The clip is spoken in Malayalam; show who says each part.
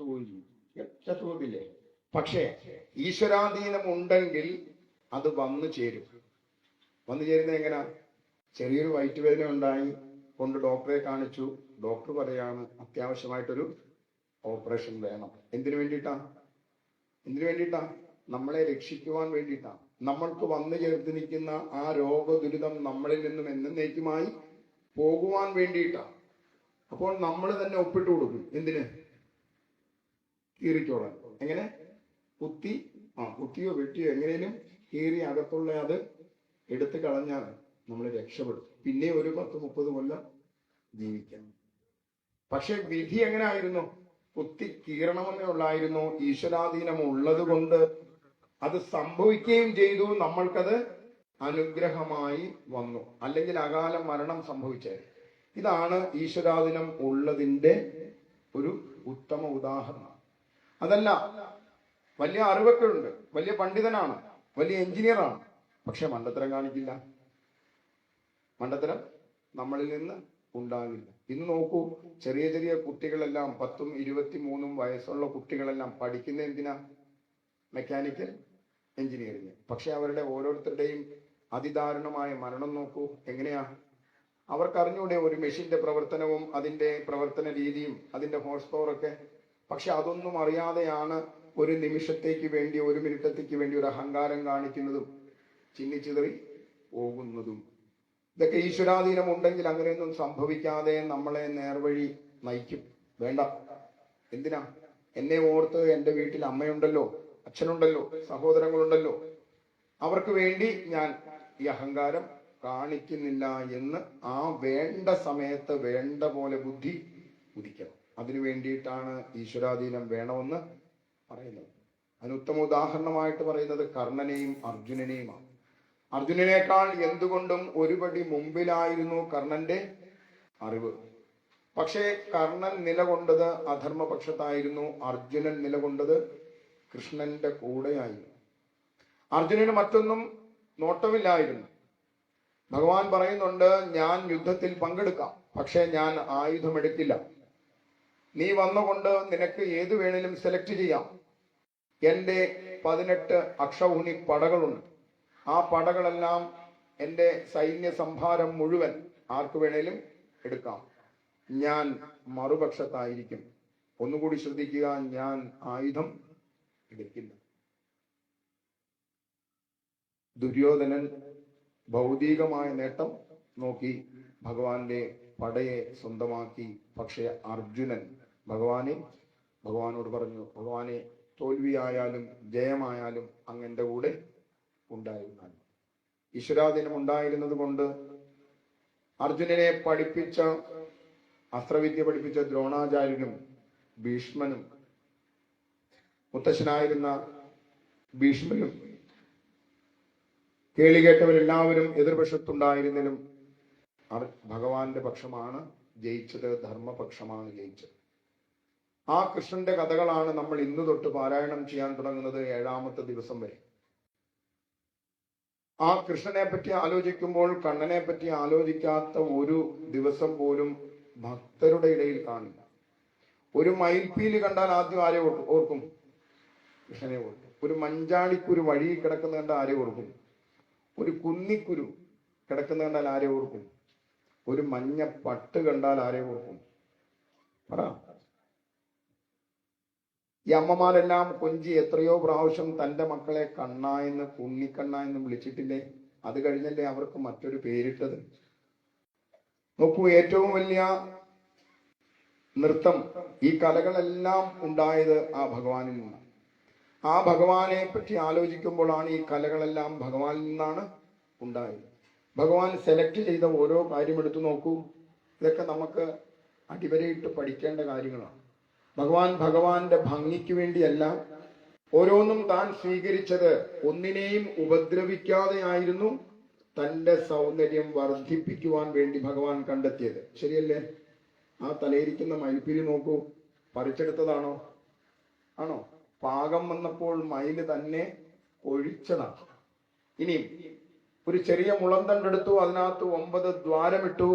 Speaker 1: ചത്തുപോവുകയും എത്ര തോതില്ലേ പക്ഷേ ഈശ്വരാധീനം ഉണ്ടെങ്കിൽ അത് വന്നു ചേരും. വന്നു ചേരുന്നത് എങ്ങനെയാ ചെറിയൊരു വയറ്റുവേദന ഉണ്ടായി കൊണ്ട് ഡോക്ടറെ കാണിച്ചു. ഡോക്ടർ പറയാണ് അത്യാവശ്യമായിട്ടൊരു ഓപ്പറേഷൻ വേണം. എന്തിനു വേണ്ടിയിട്ടാ? എന്തിനു വേണ്ടിയിട്ടാ? നമ്മളെ രക്ഷിക്കുവാൻ വേണ്ടിയിട്ടാണ് നമ്മൾക്ക് വന്നു ചേർത്ത് നിൽക്കുന്ന ആ രോഗദുരിതം നമ്മളിൽ നിന്നും എന്നേക്കുമായി പോകുവാൻ വേണ്ടിയിട്ടാ. അപ്പോൾ നമ്മൾ തന്നെ ഒപ്പിട്ട് കൊടുക്കും എന്തിന്? കീറിച്ചോളാൻ എങ്ങനെ? കുത്തി ആ കുത്തിയോ വെട്ടിയോ എങ്ങനെയും കീറി അകത്തുള്ള അത് എടുത്തു കളഞ്ഞാൽ നമ്മൾ രക്ഷപ്പെടും. പിന്നെ ഒരു പത്ത് മുപ്പത് കൊല്ലം ജീവിക്കാം. പക്ഷെ വിധി എങ്ങനെ ആയിരുന്നു കുത്തി കീറണമെന്നേ ഉള്ളായിരുന്നു. ഈശ്വരാധീനം ഉള്ളത് കൊണ്ട് അത് സംഭവിക്കുകയും ചെയ്തു. നമ്മൾക്കത് അനുഗ്രഹമായി വന്നു. അല്ലെങ്കിൽ അകാല മരണം സംഭവിച്ചത് ഇതാണ് ഈശ്വരാധീനം ഉള്ളതിന്റെ ഒരു ഉത്തമ ഉദാഹരണം. അതല്ല വലിയ അറിവൊക്കെ ഉണ്ട് വലിയ പണ്ഡിതനാണ്. വലിയ എഞ്ചിനീയറാണ്. പക്ഷെ മണ്ടത്തരം കാണിക്കില്ല. മണ്ടത്തരം നമ്മളിൽ നിന്ന് ഉണ്ടാകില്ല. ഇന്ന് നോക്കൂ ചെറിയ ചെറിയ കുട്ടികളെല്ലാം പത്തും ഇരുപത്തി മൂന്നും വയസ്സുള്ള കുട്ടികളെല്ലാം പഠിക്കുന്ന എന്തിനാ? മെക്കാനിക്കൽ എഞ്ചിനീയറിംഗ് പക്ഷെ അവരുടെ ഓരോരുത്തരുടെയും അതിദാരുണമായ മരണം നോക്കൂ എങ്ങനെയാ? അവർക്കറിഞ്ഞൂടെ ഒരു മെഷീന്റെ പ്രവർത്തനവും അതിന്റെ പ്രവർത്തന രീതിയും അതിന്റെ ഹോഴ്സ് പവർ ഒക്കെ പക്ഷെ അതൊന്നും അറിയാതെയാണ് ഒരു നിമിഷത്തേക്ക് വേണ്ടി ഒരു മിനിറ്റത്തേക്ക് വേണ്ടി ഒരു അഹങ്കാരം കാണിക്കുന്നതും ചിന്നിച്ചിതറി പോകുന്നതും. ഇതൊക്കെ ഈശ്വരാധീനം ഉണ്ടെങ്കിൽ അങ്ങനെയൊന്നും സംഭവിക്കാതെ നമ്മളെ നേർവഴി നയിക്കും. വേണ്ട. എന്തിനാ? എന്നെ ഓർത്ത് എന്റെ വീട്ടിൽ അമ്മയുണ്ടല്ലോ അച്ഛനുണ്ടല്ലോ സഹോദരങ്ങളുണ്ടല്ലോ. അവർക്ക് വേണ്ടി ഞാൻ ഈ അഹങ്കാരം കാണിക്കുന്നില്ല എന്ന് ആ വേണ്ട സമയത്ത് വേണ്ട പോലെ ബുദ്ധി ഉദിക്കണം. അതിനു വേണ്ടിയിട്ടാണ് ഈശ്വരാധീനം വേണമെന്ന് പറയുന്നത്. അതിന് ഉത്തമ ഉദാഹരണമായിട്ട് പറയുന്നത് കർണനെയും അർജുനനെയുമാണ്. അർജുനനേക്കാൾ എന്തുകൊണ്ടും ഒരുപടി മുമ്പിലായിരുന്നു കർണന്റെ അറിവ്. പക്ഷേ കർണൻ നിലകൊണ്ടത് അധർമ്മപക്ഷത്തായിരുന്നു അർജുനൻ നിലകൊണ്ടത് കൃഷ്ണന്റെ കൂടെയായിരുന്നു. അർജുനന് മറ്റൊന്നും നോട്ടമില്ലായിരുന്നു. ഭഗവാൻ പറയുന്നുണ്ട് ഞാൻ യുദ്ധത്തിൽ പങ്കെടുക്കാം പക്ഷേ ഞാൻ ആയുധമെടുക്കില്ല നീ വന്നുകൊണ്ട് നിനക്ക് ഏതു വേണേലും സെലക്ട് ചെയ്യാം. എന്റെ പതിനെട്ട് അക്ഷൗഹിണി പടകളുണ്ട്. ആ പടകളെല്ലാം എന്റെ സൈന്യ സംഭാരം മുഴുവൻ ആർക്ക് വേണേലും എടുക്കാം. ഞാൻ മറുപക്ഷത്തായിരിക്കും. ഒന്നുകൂടി ശ്രദ്ധിക്കുക ഞാൻ ആയുധം എടുക്കില്ല. ദുര്യോധനൻ ഭൗതികമായ നേട്ടം നോക്കി ഭഗവാന്റെ പടയെ സ്വന്തമാക്കി. പക്ഷെ അർജുനൻ ഭഗവാനെ ഭഗവാനോട് പറഞ്ഞു ഭഗവാനെ തോൽവിയായാലും ജയമായാലും അങ്ങന്റെ കൂടെ ഉണ്ടായിരുന്നാൽ. ഈശ്വരാധീനം ഉണ്ടായിരുന്നത് കൊണ്ട് അർജുനനെ പഠിപ്പിച്ച അസ്ത്രവിദ്യ പഠിപ്പിച്ച ദ്രോണാചാര്യനും ഭീഷ്മനും മുത്തശ്ശനായിരുന്ന ഭീഷ്മനും കേളികേട്ടവരെല്ലാവരും എതിർപക്ഷത്തുണ്ടായിരുന്നതിലും അർ- ഭഗവാന്റെ പക്ഷമാണ് ജയിച്ചത് ധർമ്മപക്ഷമാണ് ജയിച്ചത്. ആ കൃഷ്ണന്റെ കഥകളാണ് നമ്മൾ ഇന്ന് തൊട്ട് പാരായണം ചെയ്യാൻ തുടങ്ങുന്നത് ഏഴാമത്തെ ദിവസം വരെ. ആ കൃഷ്ണനെ പറ്റി ആലോചിക്കുമ്പോൾ കണ്ണനെ പറ്റി ആലോചിക്കാത്ത ഒരു ദിവസം പോലും ഭക്തരുടെ ഇടയിൽ കാണില്ല. ഒരു മയിൽപ്പീലി കണ്ടാൽ ആദ്യം ആരെ ഓർക്കും? ഓർക്കും. കൃഷ്ണനെ ഓർക്കും. ഒരു മഞ്ചാടിക്കുരു വഴി കിടക്കുന്ന കണ്ടാൽ ആരെ ഓർക്കും? ഒരു കുന്നിക്കുരു കിടക്കുന്ന കണ്ടാൽ ആരെ ഓർക്കും? ഒരു മഞ്ഞ പട്ട് കണ്ടാൽ ആരെ ഓർക്കും പറ. ഈ അമ്മമാരെല്ലാം കൊഞ്ചി എത്രയോ പ്രാവശ്യം തന്റെ മക്കളെ കണ്ണ എന്ന് കുണ്ണിക്കണ്ണ എന്ന് വിളിച്ചിട്ടില്ലേ? അത് കഴിഞ്ഞല്ലേ അവർക്ക് മറ്റൊരു പേരിട്ടത്. നോക്കൂ ഏറ്റവും വലിയ നൃത്തം ഈ കലകളെല്ലാം ഉണ്ടായത് ആ ഭഗവാനിൽ നിന്നാണ്. ആ ഭഗവാനെ പറ്റി ആലോചിക്കുമ്പോഴാണ് ഈ കലകളെല്ലാം ഭഗവാനിൽ നിന്നാണ് ഉണ്ടായത്. ഭഗവാൻ സെലക്ട് ചെയ്ത ഓരോ കാര്യം എടുത്തു നോക്കൂ. ഇതൊക്കെ നമുക്ക് അടിവരയിട്ട് പഠിക്കേണ്ട കാര്യങ്ങളാണ്. ഭഗവാൻ ഭഗവാന്റെ ഭംഗിക്ക് വേണ്ടിയല്ല ഓരോന്നും താൻ സ്വീകരിച്ചത്. ഒന്നിനെയും ഉപദ്രവിക്കാതെ ആയിരുന്നു തന്റെ സൗന്ദര്യം വർദ്ധിപ്പിക്കുവാൻ വേണ്ടി ഭഗവാൻ കണ്ടെത്തിയത്. ശരിയല്ലേ? ആ തലയിരിക്കുന്ന മയിൽപ്പിരി നോക്കൂ. പറിച്ചെടുത്തതാണോ? ആണോ? പാകം വന്നപ്പോൾ മയിൽ തന്നെ ഒഴിച്ചതാണ്. ഇനിയും ഒരു ചെറിയ മുളന്തണ്ടെടുത്തു അതിനകത്ത് ഒമ്പത് ദ്വാരമിട്ടു.